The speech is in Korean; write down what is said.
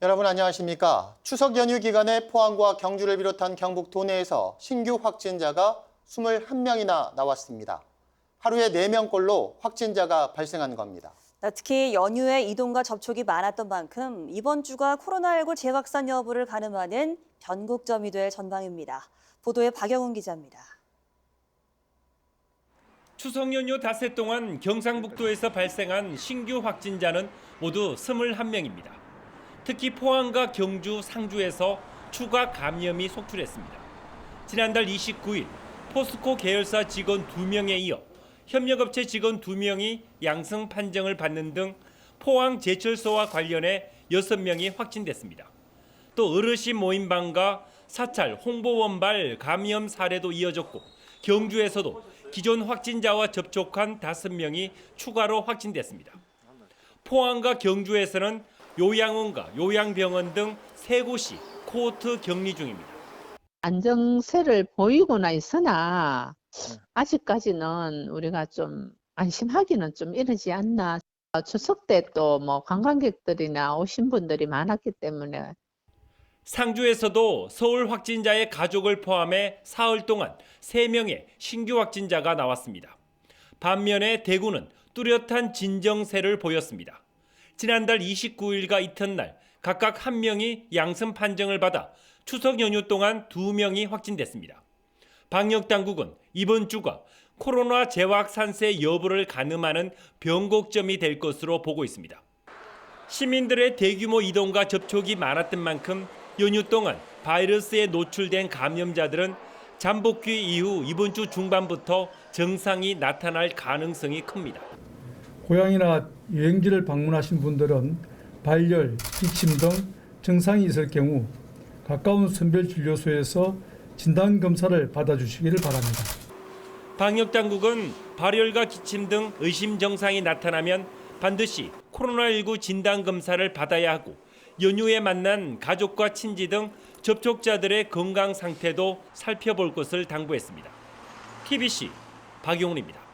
여러분 안녕하십니까? 추석 연휴 기간에 포항과 경주를 비롯한 경북 도내에서 신규 확진자가 21명이나 나왔습니다. 하루에 4명꼴로 확진자가 발생한 겁니다. 특히 연휴에 이동과 접촉이 많았던 만큼 이번 주가 코로나19 재확산 여부를 가늠하는 변곡점이 될 전망입니다. 보도에 박영훈 기자입니다. 추석 연휴 닷새 동안 경상북도에서 발생한 신규 확진자는 모두 21명입니다. 특히 포항과 경주, 상주에서 추가 감염이 속출했습니다. 지난달 29일 포스코 계열사 직원 2명에 이어 협력업체 직원 2명이 양성 판정을 받는 등 포항 제철소와 관련해 6명이 확진됐습니다. 또 어르신 모임방과 사찰 홍보원발 감염 사례도 이어졌고 경주에서도 기존 확진자와 접촉한 5명이 추가로 확진됐습니다. 포항과 경주에서는 요양원과 요양병원 등 세 곳이 코호트 격리 중입니다. 안정세를 보이고나 있으나 아직까지는 우리가 좀 안심하기는 좀 이르지 않나. 추석 때 또 뭐 관광객들이나 오신 분들이 많았기 때문에 상주에서도 서울 확진자의 가족을 포함해 사흘 동안 3명의 신규 확진자가 나왔습니다. 반면에 대구는 뚜렷한 진정세를 보였습니다. 지난달 29일과 이튿날 각각 한 명이 양성 판정을 받아 추석 연휴 동안 두 명이 확진됐습니다. 방역 당국은 이번 주가 코로나 재확산세 여부를 가늠하는 변곡점이 될 것으로 보고 있습니다. 시민들의 대규모 이동과 접촉이 많았던 만큼 연휴 동안 바이러스에 노출된 감염자들은 잠복기 이후 이번 주 중반부터 증상이 나타날 가능성이 큽니다. 고향이나 여행지를 방문하신 분들은 발열, 기침 등 증상이 있을 경우 가까운 선별진료소에서 진단 검사를 받아주시기를 바랍니다. 방역 당국은 발열과 기침 등 의심 증상이 나타나면 반드시 코로나19 진단 검사를 받아야 하고 연휴에 만난 가족과 친지 등 접촉자들의 건강 상태도 살펴볼 것을 당부했습니다. TBC 박용훈입니다.